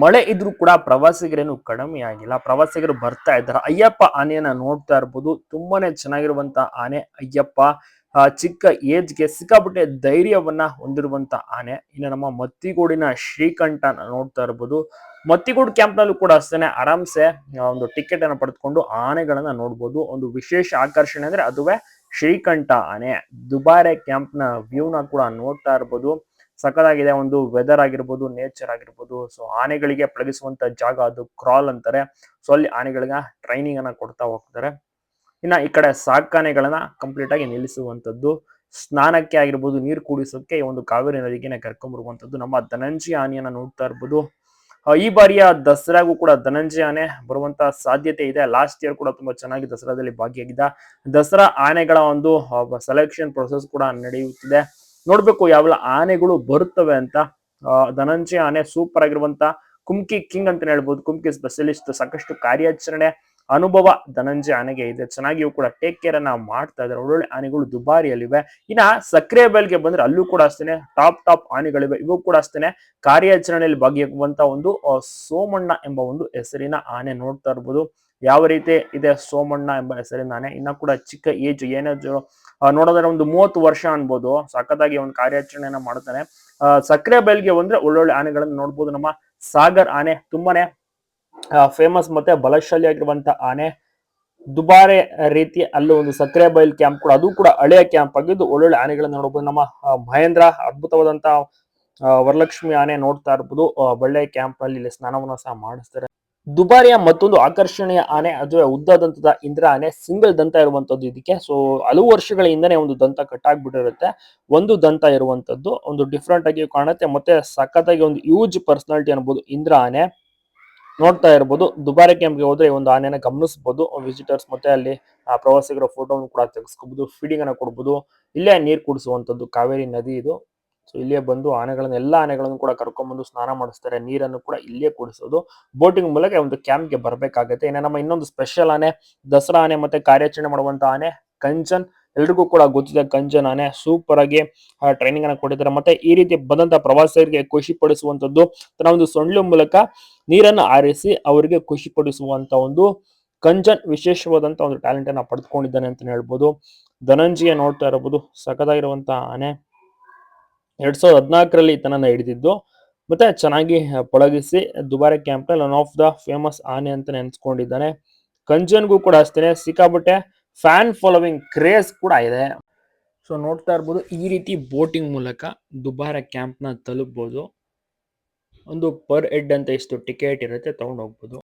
ಮಳೆ ಇದ್ರೂ ಕೂಡ ಪ್ರವಾಸಿಗರೇನು ಕಡಿಮೆ ಆಗಿಲ್ಲ. ಪ್ರವಾಸಿಗರು ಬರ್ತಾ ಇದ್ದಾರೆ. ಅಯ್ಯಪ್ಪ ಆನೆಯನ್ನ ನೋಡ್ತಾ ಇರ್ಬೋದು. ತುಂಬಾನೇ ಚೆನ್ನಾಗಿರುವಂತ ಆನೆ ಅಯ್ಯಪ್ಪ. ಚಿಕ್ಕ ಏಜ್ಗೆ ಸಿಕ್ಕಾಪಟ್ಟೆ ಧೈರ್ಯವನ್ನ ಹೊಂದಿರುವಂತ ಆನೆ. ಇನ್ನು ನಮ್ಮ ಮತ್ತಿಗೂಡಿನ ಶ್ರೀಕಂಠ ನೋಡ್ತಾ ಇರ್ಬೋದು. ಮತ್ತಿಗೂಡು ಕ್ಯಾಂಪ್ ನಲ್ಲೂ ಕೂಡ ಅಷ್ಟೇನೆ ಆರಾಮ್ಸೆ ಒಂದು ಟಿಕೆಟ್ ಅನ್ನ ಪಡೆದುಕೊಂಡು ಆನೆಗಳನ್ನ ನೋಡ್ಬೋದು. ಒಂದು ವಿಶೇಷ ಆಕರ್ಷಣೆ ಅಂದ್ರೆ ಅದುವೇ ಶ್ರೀಕಂಠ ಆನೆ. ದುಬಾರೆ ಕ್ಯಾಂಪ್ನ ವ್ಯೂನ ಕೂಡ ನೋಡ್ತಾ ಇರ್ಬೋದು. ಸಖತ್ತಾಗಿದೆ. ಒಂದು ವೆದರ್ ಆಗಿರ್ಬೋದು ನೇಚರ್ ಆಗಿರ್ಬೋದು. ಸೊ ಆನೆಗಳಿಗೆ ಪಳಗಿಸುವಂತ ಜಾಗ ಅದು ಕ್ರಾಲ್ ಅಂತಾರೆ. ಸೊ ಅಲ್ಲಿ ಆನೆಗಳಿಗೆ ಟ್ರೈನಿಂಗ್ ಅನ್ನ ಕೊಡ್ತಾ ಹೋಗ್ತಾರೆ. ಇನ್ನ ಈ ಕಡೆ ಸಾಕಾನೆಗಳನ್ನ ಕಂಪ್ಲೀಟ್ ಆಗಿ ನಿಲ್ಲಿಸುವಂತದ್ದು ಸ್ನಾನಕ್ಕೆ ಆಗಿರ್ಬೋದು, ನೀರು ಕುಡಿಸೋಕೆ ಈ ಒಂದು ಕಾವೇರಿ ನದಿಗೆ ಕರ್ಕೊಂಡ್ಬರುವಂತದ್ದು ನಮ್ಮ ಧನಂಜಯ ಆನೆಯನ್ನ ನೋಡ್ತಾ ಇರ್ಬೋದು. ಈ ಬಾರಿಯ ದಸರಾಗೂ ಕೂಡ ಧನಂಜಯ ಆನೆ ಬರುವಂತ ಸಾಧ್ಯತೆ ಇದೆ. ಲಾಸ್ಟ್ ಇಯರ್ ಕೂಡ ತುಂಬಾ ಚೆನ್ನಾಗಿ ದಸರಾದಲ್ಲಿ ಭಾಗಿಯಾಗಿದ್ದ ದಸರಾ ಆನೆಗಳ ಒಂದು ಸೆಲೆಕ್ಷನ್ ಪ್ರೊಸೆಸ್ ಕೂಡ ನಡೆಯುತ್ತಿದೆ. ನೋಡ್ಬೇಕು ಯಾವೆಲ್ಲ ಆನೆಗಳು ಬರುತ್ತವೆ ಅಂತ. ಧನಂಜಯ ಆನೆ ಸೂಪರ್ ಆಗಿರುವಂತ ಕುಮ್ಕಿ ಕಿಂಗ್ ಅಂತ ಹೇಳ್ಬೋದು. ಕುಮ್ಕಿ ಸ್ಪೆಷಲಿಸ್ಟ್ ಸಾಕಷ್ಟು ಕಾರ್ಯಾಚರಣೆ ಅನುಭವ ಧನಂಜಯ ಆನೆಗೆ ಇದೆ. ಚೆನ್ನಾಗಿಯೂ ಕೂಡ ಟೇಕ್ ಕೇರ್ ಅನ್ನ ಮಾಡ್ತಾ ಇದ್ದಾರೆ ಒಳ್ಳೊಳ್ಳೆ ಆನೆಗಳು ದುಬಾರಿಯಲ್ಲಿವೆ. ಇನ್ನ ಸಕ್ರೆ ಬೆಲ್ಗೆ ಬಂದ್ರೆ ಅಲ್ಲೂ ಕೂಡ ಅಷ್ಟೇನೆ ಟಾಪ್ ಟಾಪ್ ಆನೆಗಳಿವೆ. ಇವು ಕೂಡ ಅಷ್ಟೇನೆ ಕಾರ್ಯಾಚರಣೆಯಲ್ಲಿ ಭಾಗಿಯಾಗುವಂತ ಒಂದು ಸೋಮಣ್ಣ ಎಂಬ ಒಂದು ಹೆಸರಿನ ಆನೆ ನೋಡ್ತಾ ಇರ್ಬೋದು. ಯಾವ ರೀತಿ ಇದೆ ಸೋಮಣ್ಣ ಎಂಬ ಹೆಸರಿನ ಆನೆ ಇನ್ನ ಕೂಡ ಚಿಕ್ಕ ಏಜ್ ಏನೇಜು ನೋಡೋದ್ರೆ ಒಂದು ಮೂವತ್ತು ವರ್ಷ ಅನ್ಬೋದು. ಸಖತ್ತಾಗಿ ಒಂದು ಕಾರ್ಯಾಚರಣೆಯನ್ನ ಮಾಡ್ತಾನೆ. ಸಕ್ಕರೆ ಬೈಲ್ಗೆ ಬಂದ್ರೆ ಒಳ್ಳೊಳ್ಳೆ ಆನೆಗಳನ್ನ ನೋಡ್ಬೋದು. ನಮ್ಮ ಸಾಗರ್ ಆನೆ ತುಂಬಾನೇ ಫೇಮಸ್ ಮತ್ತೆ ಬಲಶಾಲಿ ಆಗಿರುವಂತ ಆನೆ. ದುಬಾರೆ ರೀತಿ ಅಲ್ಲಿ ಒಂದು ಸಕ್ಕರೆ ಬೈಲ್ ಕ್ಯಾಂಪ್ ಕೂಡ, ಅದು ಕೂಡ ಹಳೆಯ ಕ್ಯಾಂಪ್ ಆಗಿದ್ದು ಒಳ್ಳೊಳ್ಳೆ ಆನೆಗಳನ್ನ ನೋಡಬಹುದು ನಮ್ಮ ಮಹೇಂದ್ರ ಅದ್ಭುತವಾದಂತ ವರಲಕ್ಷ್ಮಿ ಆನೆ ನೋಡ್ತಾ ಇರ್ಬೋದು. ಒಳ್ಳೆ ಕ್ಯಾಂಪ್ ಅಲ್ಲಿ ಇಲ್ಲಿ ಸ್ನಾನವನ್ನ ಸಹ ಮಾಡಿಸ್ತಾರೆ. ದುಬಾರಿಯ ಮತ್ತೊಂದು ಆಕರ್ಷಣೀಯ ಆನೆ ಅದುವೇ ಉದ್ದದಂತದ ಇಂದ್ರ ಆನೆ ಸಿಂಗಲ್ ದಂತ ಇರುವಂತದ್ದು ಇದಕ್ಕೆ. ಸೊ ಹಲವು ವರ್ಷಗಳ ಒಂದು ದಂತ ಕಟ್ಟಾಗ್ಬಿಟ್ಟಿರುತ್ತೆ. ಒಂದು ದಂತ ಇರುವಂತದ್ದು ಒಂದು ಡಿಫ್ರೆಂಟ್ ಆಗಿ ಕಾಣುತ್ತೆ. ಮತ್ತೆ ಸಖತ್ತಾಗಿ ಒಂದು ಹ್ಯೂಜ್ ಪರ್ಸನಾಲಿಟಿ ಅನ್ಬೋದು ಇಂದ್ರ ಆನೆ. ನೋಡ್ತಾ ಇರ್ಬೋದು. ದುಬಾರಿ ಕ್ಯಾಂಪ್ಗೆ ಹೋದ್ರೆ ಒಂದು ಆನೆನ ಗಮನಿಸಬಹುದು ವಿಸಿಟರ್ಸ್ ಮತ್ತೆ ಅಲ್ಲಿ ಆ, ಪ್ರವಾಸಿಗರ ಫೋಟೋವನ್ನು ಕೂಡ ತೆಗೆಸ್ಕೋಬಹುದು ಫೀಡಿಂಗ್ ಅನ್ನ ಕೊಡ್ಬೋದು. ಇಲ್ಲೇ ನೀರ್ ಕುಡಿಸುವಂತದ್ದು ಕಾವೇರಿ ನದಿ ಇದು. ಸೊ ಇಲ್ಲೇ ಬಂದು ಆನೆಗಳನ್ನು, ಎಲ್ಲ ಆನೆಗಳನ್ನು ಕೂಡ ಕರ್ಕೊಂಡ್ಬಂದು ಸ್ನಾನ ಮಾಡಿಸ್ತಾರೆ. ನೀರನ್ನು ಕೂಡ ಇಲ್ಲೇ ಕುಡಿಸೋದು. ಬೋಟಿಂಗ್ ಮೂಲಕ ಒಂದು ಕ್ಯಾಂಪ್ಗೆ ಬರಬೇಕಾಗುತ್ತೆ. ಏನೇ ನಮ್ಮ ಇನ್ನೊಂದು ಸ್ಪೆಷಲ್ ಆನೆ, ದಸರಾ ಆನೆ ಮತ್ತೆ ಕಾರ್ಯಾಚರಣೆ ಮಾಡುವಂತ ಆನೆ, ಕಂಚನ್. ಎಲ್ರಿಗೂ ಕೂಡ ಗೊತ್ತಿದೆ ಕಂಚನ್ ಆನೆ. ಸೂಪರ್ ಆಗಿ ಟ್ರೈನಿಂಗ್ ಅನ್ನ ಕೊಟ್ಟಿದ್ದಾರೆ. ಮತ್ತೆ ಈ ರೀತಿ ಬಂದಂತ ಪ್ರವಾಸಿಗರಿಗೆ ಖುಷಿ ಪಡಿಸುವಂತದ್ದು ತನ್ನ ಒಂದು ಸೊಂಡ್ಲು ಮೂಲಕ ನೀರನ್ನು ಆರಿಸಿ ಅವರಿಗೆ ಖುಷಿ ಪಡಿಸುವಂತ ಒಂದು ಕಂಚನ್ ವಿಶೇಷವಾದಂತ ಒಂದು ಟ್ಯಾಲೆಂಟ್ ಅನ್ನ ಪಡೆದುಕೊಂಡಿದ್ದಾನೆ ಅಂತ ಹೇಳ್ಬೋದು. ಧನಂಜಯ ನೋಡ್ತಾ ಇರಬಹುದು. ಸಖದಾಗಿರುವಂತಹ ಆನೆ. ಎರಡ್ ಸಾವಿರದ ಹದಿನಾಲ್ಕರಲ್ಲಿ ಈತನನ್ನ ಹಿಡಿದಿದ್ದು, ಮತ್ತೆ ಚೆನ್ನಾಗಿ ಪಳಗಿಸಿ ದುಬಾರೆ ಕ್ಯಾಂಪ್ನಲ್ಲಿ ಒನ್ ಆಫ್ ದ ಫೇಮಸ್ ಆನೆ ಅಂತ ನೆನ್ಸ್ಕೊಂಡಿದ್ದಾನೆ. ಕಂಜನ್ಗೂ ಕೂಡ ಅಷ್ಟೇ ಸಿಕ್ಕಾಬಟ್ಟೆ ಫ್ಯಾನ್ ಫಾಲೋವಿಂಗ್ ಕ್ರೇಜ್ ಕೂಡ ಇದೆ. ಸೊ ನೋಡ್ತಾ ಇರ್ಬೋದು, ಈ ರೀತಿ ಬೋಟಿಂಗ್ ಮೂಲಕ ದುಬಾರೆ ಕ್ಯಾಂಪ್ನ ತಲುಪ್ಬೋದು. ಒಂದು ಪರ್ ಹೆಡ್ ಅಂತ ಇಷ್ಟು ಟಿಕೆಟ್ ಇರುತ್ತೆ, ತಗೊಂಡು ಹೋಗ್ಬೋದು.